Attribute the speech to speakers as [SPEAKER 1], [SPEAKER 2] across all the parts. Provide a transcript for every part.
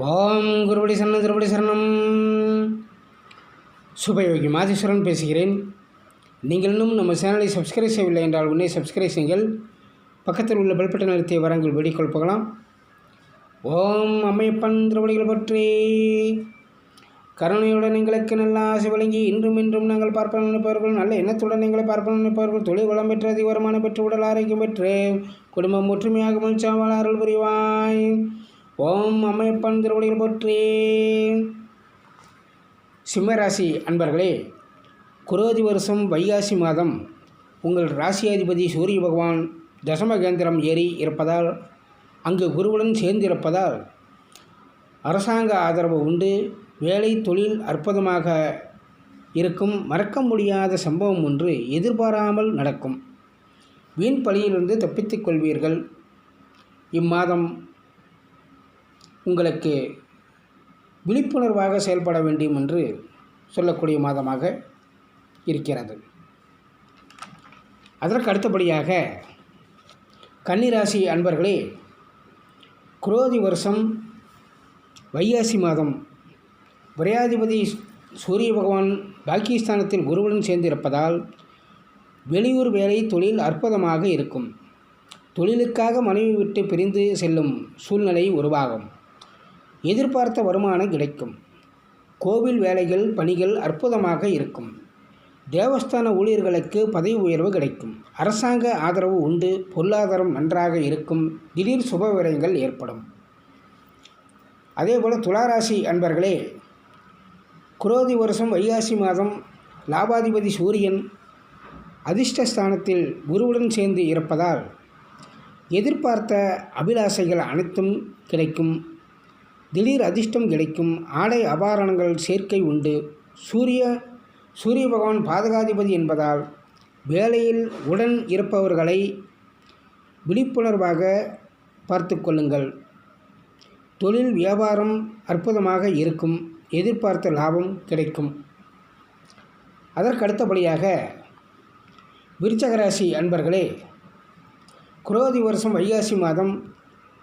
[SPEAKER 1] ஓம் குருபடி சரணம் திருபடி சரணம். சுபயோகி மாதேஸ்வரன் பேசுகிறேன். நீங்கள் இன்னும் நம்ம சேனலை சப்ஸ்கிரைப் செய்யவில்லை என்றால் உடனே சப்ஸ்கிரைப் செய்யுங்கள். பக்கத்தில் உள்ள பெல்பட்ட நிறுத்திய வரங்கள் வெடிக்கொள் போகலாம். ஓம் அம்மையப்பன் திருவடிகள் பற்றி. கருணையுடன் எங்களுக்கு நல்ல ஆசை வழங்கி இன்றும் இன்றும் நாங்கள் பார்ப்பன நினைப்பவர்கள் நல்ல எண்ணத்துடன் எங்களை பார்ப்பன நினைப்பவர்கள் தொழில் வளம் பெற்று அதிக வருமானம் பெற்று உடல் ஆரோக்கியம் பெற்று குடும்பம் ஒற்றுமையாக மகிழ்ச்சியாக அருள் புரிவாய். ஓம் அம்மையப்பன் திருவடிகள் போற்றி. சிம்மராசி அன்பர்களே குரோதி வருஷம் வைகாசி மாதம். உங்கள் ராசியாதிபதி சூரிய பகவான் தசமகேந்திரம் ஏறி இருப்பதால் அங்கு குருவுடன் சேர்ந்திருப்பதால் அரசாங்க ஆதரவு உண்டு. வேலை தொழில் அற்புதமாக இருக்கும். மறக்க முடியாத சம்பவம் ஒன்று எதிர்பாராமல் நடக்கும். வீண் பழியிலிருந்து தப்பித்துக் கொள்வீர்கள். இம்மாதம் உங்களுக்கு விழிப்புணர்வாக செயல்பட வேண்டும் என்று சொல்லக்கூடிய மாதமாக இருக்கிறது. அதற்கு அடுத்தபடியாக கன்னிராசி அன்பர்களே குரோதி வருஷம் வைகாசி மாதம் விரையாதிபதி சூரிய பகவான் பாக்கியஸ்தானத்தில் குருவுடன் சேர்ந்திருப்பதால் வெளியூர் வேலை தொழில் அற்புதமாக இருக்கும். தொழிலுக்காக மனைவி விட்டு பிரிந்து செல்லும் சூழ்நிலை உருவாகும். எதிர்பார்த்த வருமானம் கிடைக்கும். கோவில் வேலைகள் பணிகள் அற்புதமாக இருக்கும். தேவஸ்தான ஊழியர்களுக்கு பதவி உயர்வு கிடைக்கும். அரசாங்க ஆதரவு உண்டு பொருளாதாரம் நன்றாக இருக்கும் திடீர் சுப விரயங்கள் ஏற்படும். அதேபோல் துளாராசி அன்பர்களே குரோதி வருஷம் வைகாசி மாதம் லாபாதிபதி சூரியன் அதிர்ஷ்டஸ்தானத்தில் குருவுடன் சேர்ந்து இருப்பதால் எதிர்பார்த்த அபிலாசைகள் அனைத்தும் கிடைக்கும். திடீர் அதிர்ஷ்டம் கிடைக்கும். ஆடை அபாரணங்கள் சேர்க்கை உண்டு. சூரிய சூரிய பகவான் பாதகாதிபதி என்பதால் வேலையில் உடன் இருப்பவர்களை விழிப்புணர்வாக பார்த்து கொள்ளுங்கள். தொழில் வியாபாரம் அற்புதமாக இருக்கும். எதிர்பார்த்த லாபம் கிடைக்கும். அதற்கு அடுத்தபடியாக விருச்சகராசி அன்பர்களே குரோதி வருஷம் வைகாசி மாதம்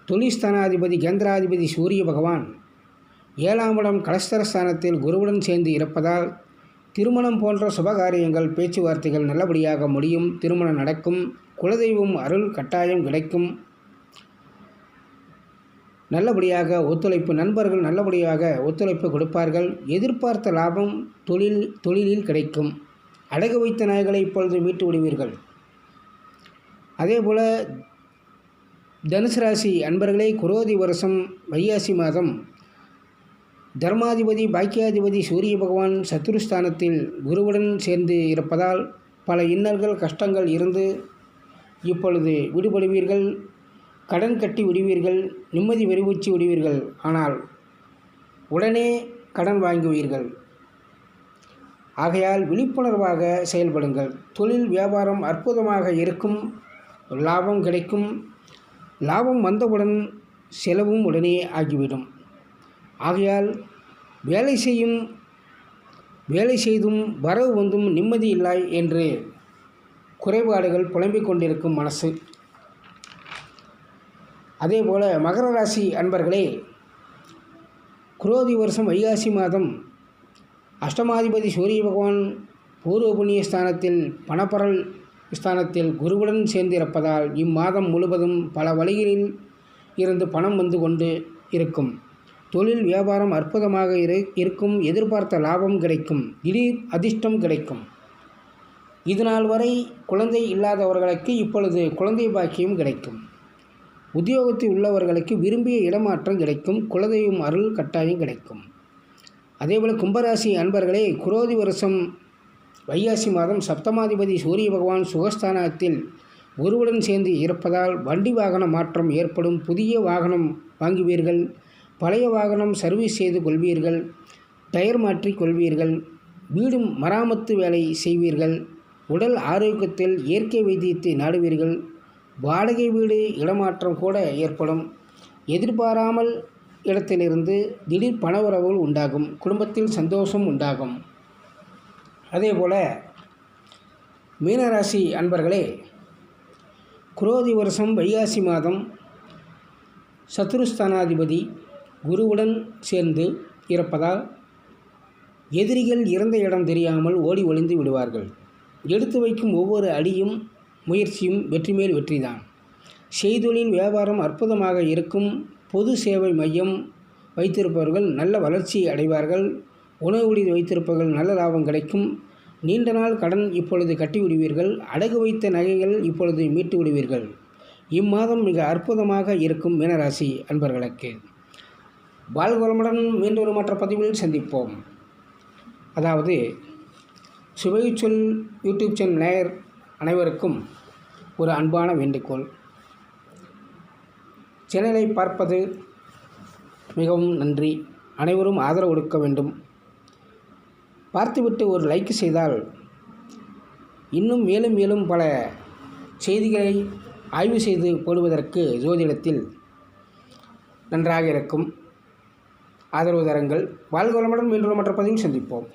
[SPEAKER 1] தொழில்ஸ்தானாதிபதி கேந்திராதிபதி சூரிய பகவான் ஏழாம் இடம் கலஸ்தரஸ்தானத்தில் குருவுடன் சேர்ந்து இருப்பதால் திருமணம் போன்ற சுபகாரியங்கள் பேச்சுவார்த்தைகள் நல்லபடியாக முடியும் திருமணம் நடக்கும் குலதெய்வம் அருள் கட்டாயம் கிடைக்கும். நல்லபடியாக ஒத்துழைப்பு நண்பர்கள் நல்லபடியாக ஒத்துழைப்பு கொடுப்பார்கள். எதிர்பார்த்த லாபம் தொழில் தொழிலில் கிடைக்கும். அடகு வைத்த நாய்களை இப்பொழுது மீட்டு விடுவீர்கள். அதேபோல் தனுசு ராசி அன்பர்களே குரோதி வருஷம் வைகாசி மாதம். தர்மாதிபதி பாக்கியாதிபதி சூரிய பகவான் சத்துருஸ்தானத்தில் குருவுடன் சேர்ந்து இருப்பதால் பல இன்னல்கள் கஷ்டங்கள் இருந்து இப்பொழுது விடுபடுவீர்கள். கடன் கட்டி விடுவீர்கள். நிம்மதி வெறிவூச்சி விடுவீர்கள். ஆனால் உடனே கடன் வாங்குவீர்கள். ஆகையால் விழிப்புணர்வாக செயல்படுங்கள். தொழில் வியாபாரம் அற்புதமாக இருக்கும். லாபம் கிடைக்கும். லாபம் வந்தவுடன் செலவும் உடனே ஆகிவிடும். ஆகையால் வேலை செய்யும் வேலை செய்தும் வரவு வந்தும் நிம்மதி இல்லை என்று குறைபாடுகள் புலம்பிக் கொண்டிருக்கும் மனசு. அதேபோல் மகர ராசி அன்பர்களே குரோதி வருஷம் வைகாசி மாதம் அஷ்டமாதிபதி சூரிய பகவான் பூர்வ புண்ணிய ஸ்தானத்தில் பணப்பரல் ஸ்தானத்தில் குருவுடன் சேர்ந்திருப்பதால் இம்மாதம் முழுவதும் பல வழிகளில் இருந்து பணம் வந்து கொண்டு இருக்கும். தொழில் வியாபாரம் அற்புதமாக இரு இருக்கும். எதிர்பார்த்த லாபம் கிடைக்கும். திடீர் அதிர்ஷ்டம் கிடைக்கும். இதுநாள் வரை குழந்தை இல்லாதவர்களுக்கு இப்பொழுது குழந்தை பாக்கியம் கிடைக்கும். உத்தியோகத்தில் உள்ளவர்களுக்கு விரும்பிய இடமாற்றம் கிடைக்கும். குலதெய்வம் அருள் கட்டாயம் கிடைக்கும். அதேபோல் கும்பராசி அன்பர்களே குரோதி வருஷம் வைகாசி மாதம் சப்தமாதிபதி சூரிய பகவான் சுகஸ்தானத்தில் குருவுடன் சேர்ந்து இருப்பதால் வண்டி வாகன மாற்றம் ஏற்படும். புதிய வாகனம் வாங்குவீர்கள். பழைய வாகனம் சர்வீஸ் செய்து கொள்வீர்கள். டயர் மாற்றி கொள்வீர்கள். வீடு மராமத்து வேலை செய்வீர்கள். உடல் ஆரோக்கியத்தில் இயற்கை வைத்தியத்தை நாடுவீர்கள். வாடகை வீடு இடமாற்றம் கூட ஏற்படும். எதிர்பாராமல் இடத்திலிருந்து திடீர் பணவரவுகள் உண்டாகும். குடும்பத்தில் சந்தோஷம் உண்டாகும். அதே போல் மீனராசி அன்பர்களே குரோதி வருஷம் வைகாசி மாதம் சத்துருஸ்தானாதிபதி குருவுடன் சேர்ந்து இருப்பதால் எதிரிகள் இறந்த இடம் தெரியாமல் ஓடி ஒளிந்து விடுவார்கள். எடுத்து வைக்கும் ஒவ்வொரு அடியும் முயற்சியும் வெற்றி மேல் வெற்றிதான் செய்தொழில் வியாபாரம் அற்புதமாக இருக்கும். பொது சேவை மையம் வைத்திருப்பவர்கள் நல்ல வளர்ச்சி அடைவார்கள். உணவு விடுதி வைத்திருப்பவர்கள் நல்ல லாபம் கிடைக்கும். நீண்ட நாள் கடன் இப்பொழுது கட்டி விடுவீர்கள் அடகு வைத்த நகைகள் இப்பொழுது மீட்டு விடுவீர்கள் இம்மாதம் மிக அற்புதமாக இருக்கும் மீனராசி அன்பர்களுக்கு. வாழ்வளமுடன் மீண்டொரு மற்ற பதிவில் சந்திப்போம். அதாவது சுவைச்சொல் யூடியூப் சேனல் நேயர் அனைவருக்கும் ஒரு அன்பான வேண்டுகோள். சேனலை பார்ப்பது மிகவும் நன்றி. அனைவரும் ஆதரவு கொடுக்க வேண்டும். பார்த்துவிட்டு ஒரு லைக் செய்தால் இன்னும் மேலும் மேலும் பல செய்திகளை ஆய்வு செய்து போடுவதற்கு ஜோதிடத்தில் நன்றாக இருக்கும். ஆதரவு தரங்கள். வாழ்க வளமுடன் மீண்டும் மற்ற பதிவில் சந்திப்போம்.